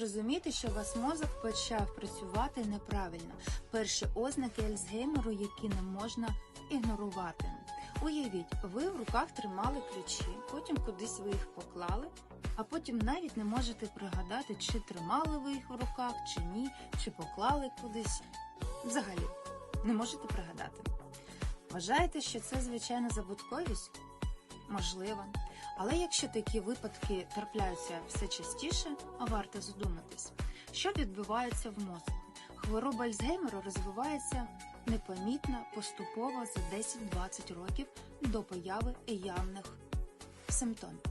Розуміти, що вас мозок почав працювати неправильно. Перші ознаки Альцгеймеру, які не можна ігнорувати. Уявіть, ви в руках тримали ключі, потім кудись ви їх поклали, а потім навіть не можете пригадати, чи тримали ви їх в руках, чи ні, чи поклали кудись. Взагалі, не можете пригадати. Вважаєте, що це звичайна забутковість? Можливо. Але якщо такі випадки трапляються все частіше, варто задуматись, що відбувається в мозку. Хвороба Альцгеймера розвивається непомітно, поступово за 10-20 років до появи явних симптомів.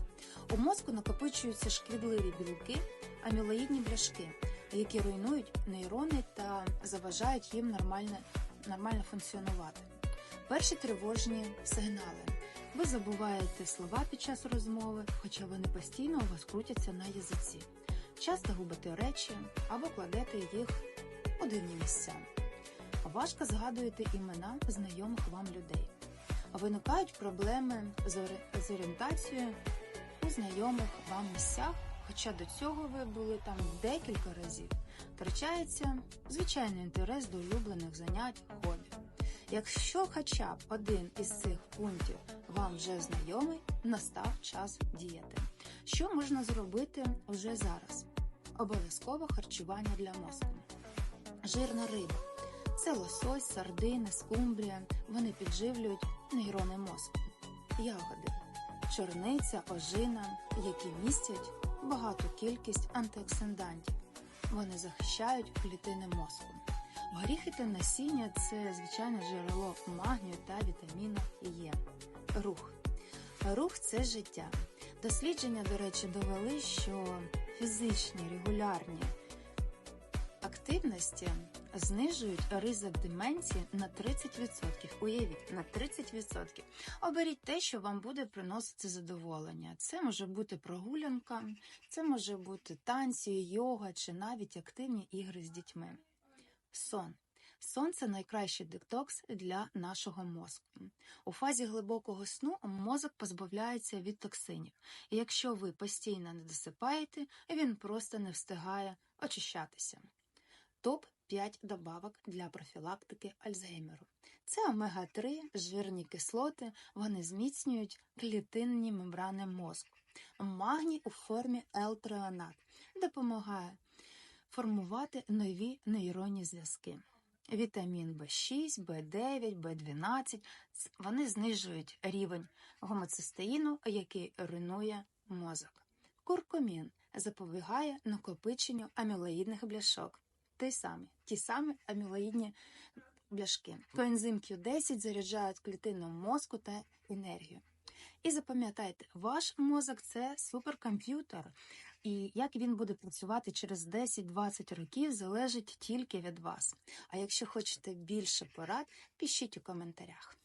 У мозку накопичуються шкідливі білки, амілоїдні бляшки, які руйнують нейрони та заважають їм нормально, нормально функціонувати. Перші тривожні сигнали. Ви забуваєте слова під час розмови, хоча вони постійно у вас крутяться на язиці. Часто губите речі або кладете їх у дивні місця. Важко згадуєте імена знайомих вам людей. Виникають проблеми з орієнтацією у знайомих вам місцях, хоча до цього ви були там декілька разів. Втрачається звичайний інтерес до улюблених занять, хобі. Якщо хоча б один із цих пунктів вам вже знайомий, настав час діяти. Що можна зробити вже зараз? Обов'язково харчування для мозку. Жирна риба це лосось, сардини, скумбрія. Вони підживлюють нейрони мозку. Ягоди, чорниця, ожина, які містять багату кількість антиоксидантів. Вони захищають клітини мозку. Горіхи та насіння це звичайне джерело магнію та вітаміну Е. Рух. Рух це життя. Дослідження, до речі, довели, що фізичні регулярні активності знижують ризик деменції на 30%. Уявіть, на 30%. Оберіть те, що вам буде приносити задоволення. Це може бути прогулянка, це може бути танці, йога чи навіть активні ігри з дітьми. Сон. Сон це найкращий детокс для нашого мозку. У фазі глибокого сну мозок позбавляється від токсинів, і якщо ви постійно не досипаєте, він просто не встигає очищатися. Топ 5 добавок для профілактики Альцгеймеру. Це омега-3, жирні кислоти, вони зміцнюють клітинні мембрани мозку. Магній у формі елтреонат допомагає формувати нові нейронні зв'язки. Вітамін В6, В9, В12 – вони знижують рівень гомоцистеїну, який руйнує мозок. Куркумін запобігає накопиченню амілоїдних бляшок. Ті самі, ті самі амілоїдні бляшки. Коензим Q10 заряджають клітину мозку та енергію. І запам'ятайте, ваш мозок це суперкомп'ютер, і як він буде працювати через 10-20 років, залежить тільки від вас. А якщо хочете більше порад, пишіть у коментарях.